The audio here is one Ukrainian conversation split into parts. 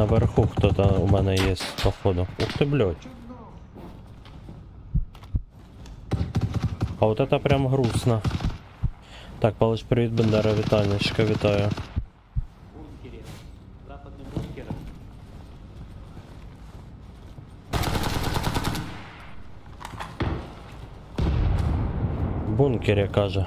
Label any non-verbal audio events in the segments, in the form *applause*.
Наверху хто-то у мене є, походу. Ух ти, блядь. А вот это прям грустно. Так, Палыч, привіт, Бендера, вітанечка, вітаю. бункере. Западный бункер. В бункері, каже.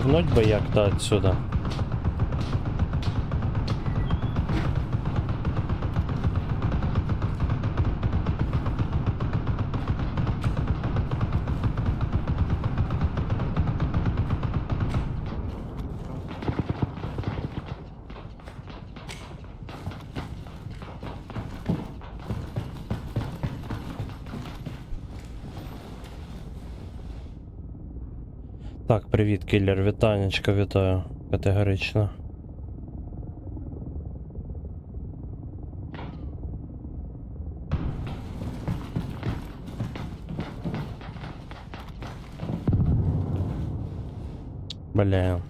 Лівнуть би як-то отсюда. Так, привіт, кілер, вітанечка, вітаю. Категорично. Бля.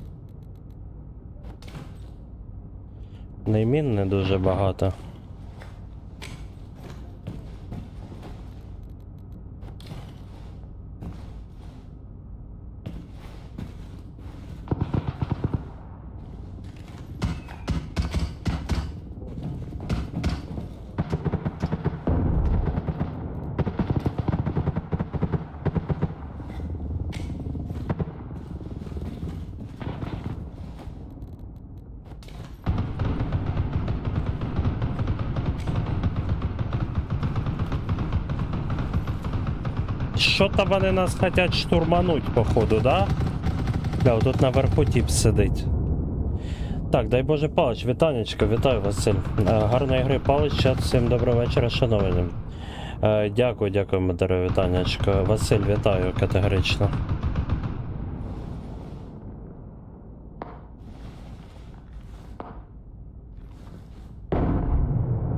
Неймін не дуже багато. Що-то вони нас хотять штурмануть, походу, да? Бля, тут наверху тіп сидить. Так, дай Боже Палич, вітанечко, вітаю Василь. Е, Гарної гри Палич, чат, всім доброго вечора, шановні. Е, Дякую, дякую, Мадеро, вітанечко. Василь, вітаю категорично.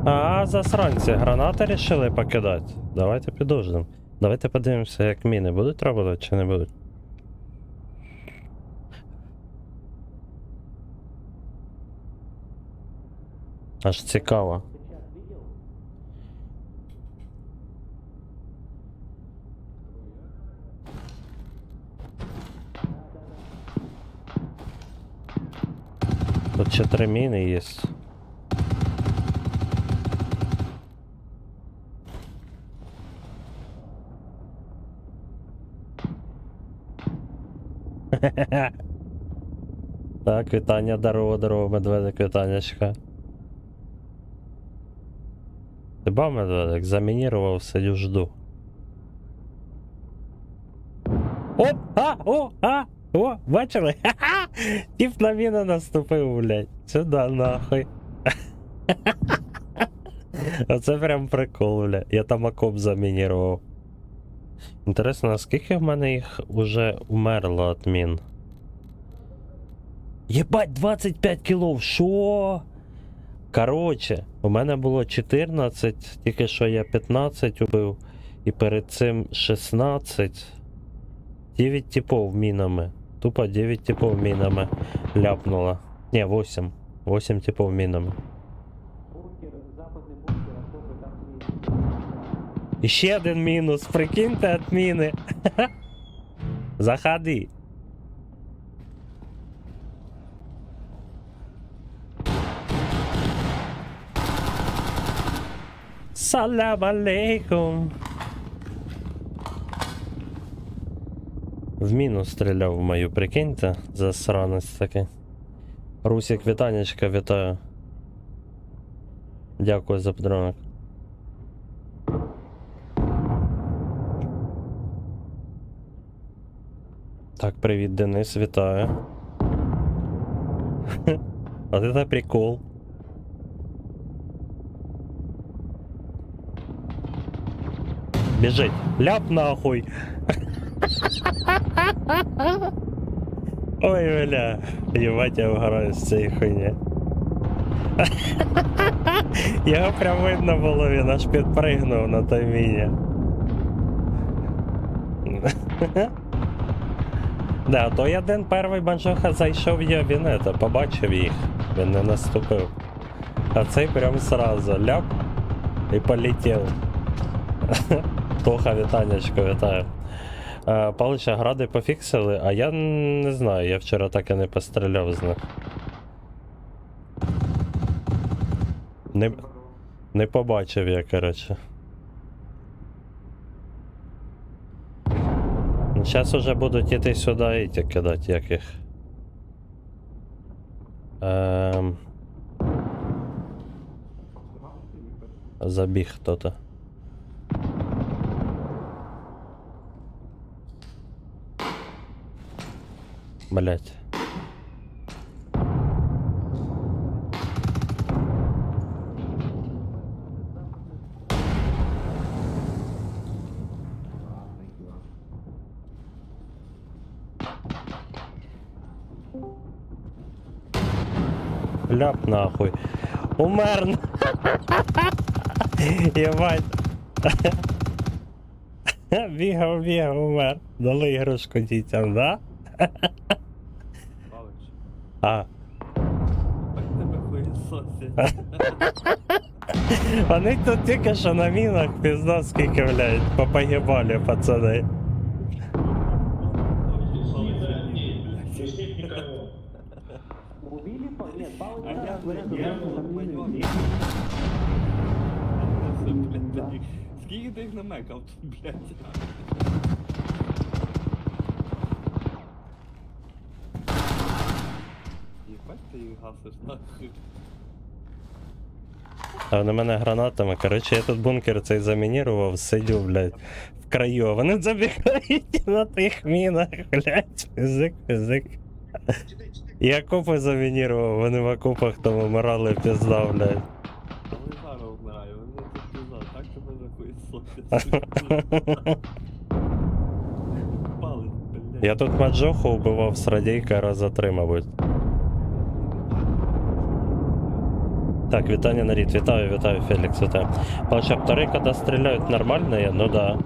А, засранці, гранати рішили покидати. Давайте підождемо. Давайте подивимося, як міни будуть робити чи не будуть. Аж цікаво. Тут ще три міни є. *laughs* Так, вітання, здорово, здорово, медведик, вітанечка. Ти бав медведик, замінірував, сидю, жду. О, а, о, а, о, бачили? *laughs* Ха-ха! Тіп на міну наступив, блядь. Сюда нахуй. *laughs* Оце прям прикол, бля. Я там окоп замінірував. Інтересно, наскільки в мене їх уже умерло от мін? Єбать, 25 кілов, шо? Короче, у мене було 14, тільки що я 15 убив, і перед цим 16. 9 типов мінами. Тупо 9 типов мінами ляпнуло. Не, 8. 8 типов мінами. І ще один мінус, прикиньте от міни. *laughs* Заходи. Салам алейкум. В міну стріляв в мою, прикиньте, засранець такий. Русік, вітанечка, вітаю. Дякую за подарунок. Так, привіт, Денис, вітаю. От это прикол. Біжить. Ляп нахуй. Ой, бля. Ебать, я вгораю з цієї хуйні. Його прям видно було, він аж підпригнув на той міні. Да, той один перший банджоха зайшов я, він это, побачив їх, він не наступив. А цей прям сразу ляп і полетів. *laughs* Тоха, вітанечко, вітаю. Е, Палича гради пофіксили, а я не знаю, я вчора так і не постріляв з них. Не, не побачив я, коротше. Зараз уже будуть идти сюди і кидать кидати яких. Ем... Забіг хто-то. Блять. Ляп нахуй. Умер. Єбать. Бігав, бігав, умер. Дали іграшку дітям, да? Палич, А. тебе хуєсосять. Вони тут тільки що на мінах пізда скільки, блядь, попогибали, пацани. Ти їх намекав тут, блядь? Єбать ти їх гасиш, нахуй. А вони мене гранатами. Коротше, я тут бункер цей замінірував, сидю, блядь, в краю. Вони забігають на тих мінах, блядь, фізик, фізик. Я окопи замінірував, вони в окопах там умирали пізда, блядь. А вони зараз вмирають, вони тут пізда, так тебе захуєсосять. Палець, блядь. *laughs* Я тут Маджоху убивав з радійка раза три, мабуть. Так, вітання на рід, вітаю, вітаю, Фелікс, вітаю. Палчаптори, коли стріляють нормально, я, ну да.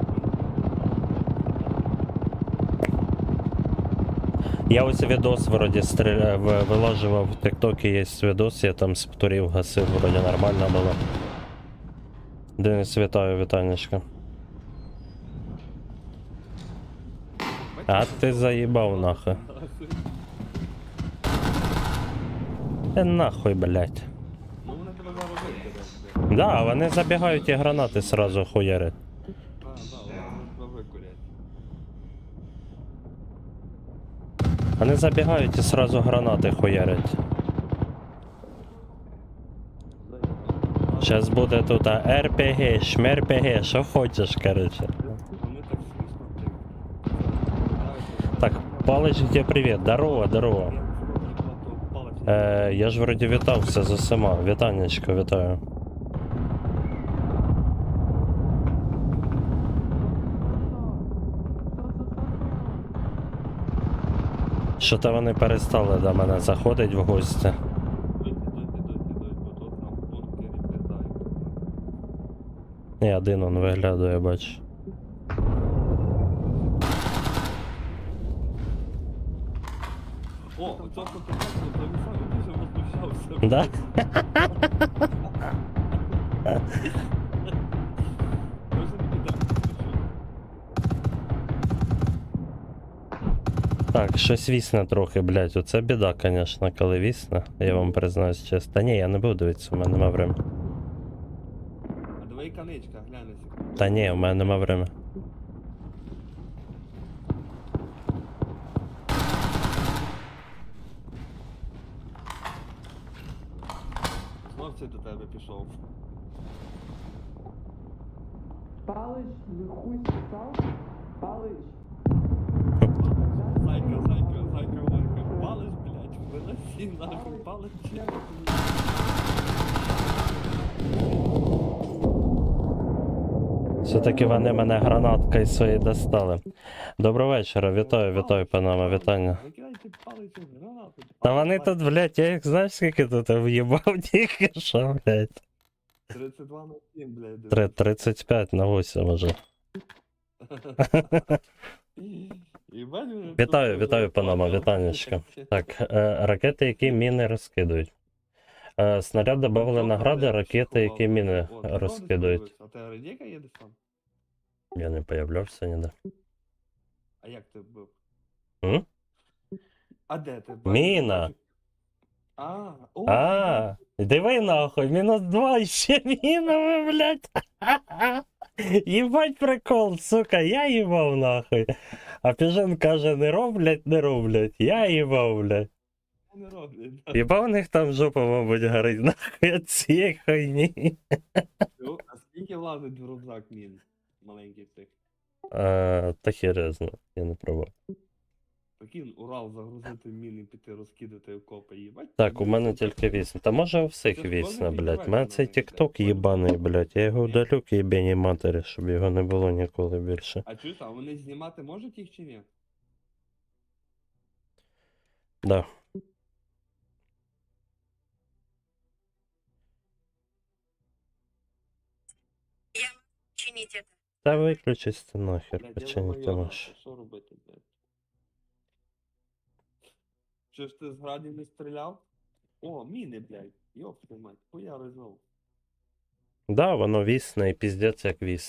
Я ось відос вроді стріля... в- вилажував в Тиктокі є відос, я там з птурів гасив, вроді нормально було. Денис, вітаю, вітанечка. А ти заїбав нахуй. Е нахуй, блядь. Ну вони тебе зараз. Да, вони забігають і гранати сразу хуярять. А, да. Вони забігають і сразу гранати хуярять. Зараз буде тут РПГ, шмерПГ, що хочеш, короче. Так. Так, тебе привіт, здорово, здорово. Е, я ж вроді вітався з усіма. Вітанечко, вітаю. Що то вони перестали до мене заходить в гості. Ні, один он виглядає, бач. О, у цього контакту дуже возмущався. Да? Так щось вісне трохи, блядь. Оце біда, звісно, коли вісне. Я вам признаюсь чесно. Та ні, я не буду дивитися, у мене нема времени. А конечка, глянь на секунду. Та ні, у мене нема времени. Знов до тебе пішов. Палыч, вы хуй списал? Палыч. Зайка, зайка, зайка, зайка. Палець, блядь, виноси нахуй, палець. Все-таки вони мене гранаткою своєю достали. Доброго вечора, вітаю, вітаю, панама, вітання. Та вони тут, блядь, я їх знаєш, скільки тут в'їбав тільки *laughs* що, блядь. 32 на 7, блядь. Три- 35 на 8 уже. Вітаю, вітаю, панама, палили. Так, е, ракети, які міни розкидують. Е, снаряд добавили награди, ракети, які міни розкидують. А ти радійка їдеш там? Я не появлявся ніде. А як ти був? М? А де ти? Міна. А, о, А, диви нахуй, мінус 2 ще мінами, блядь. Їбать прикол, сука, я їбав нахуй. А Піжен каже, не роблять, не роблять. Я їбав, блядь. не роблять. Їбав у них там жопа, мабуть, горить нахуй від цієї хуйні. Ну, А скільки влазить в рюкзак мін? Маленький цих. А, та херезно, я не пробував. Прикинь, Урал загрузити міни, піти розкидати окопи, їбать. Так, у мене тільки вісім. Та може у всіх Це ж вісна, блядь. У мене цей них, тікток блядь. їбаний, блядь. Я його удалю к їбеній матері, щоб його не було ніколи більше. А чуєш, а вони знімати можуть їх чи ні? Да. чинить это. Та виключись ти нахер, печені ти думаю. Що робити, блядь? Чи ж ти з градів не стріляв? О, міни, блядь. Йоп, мать, хуяри знову. Да, воно вісне і піздець як вісне.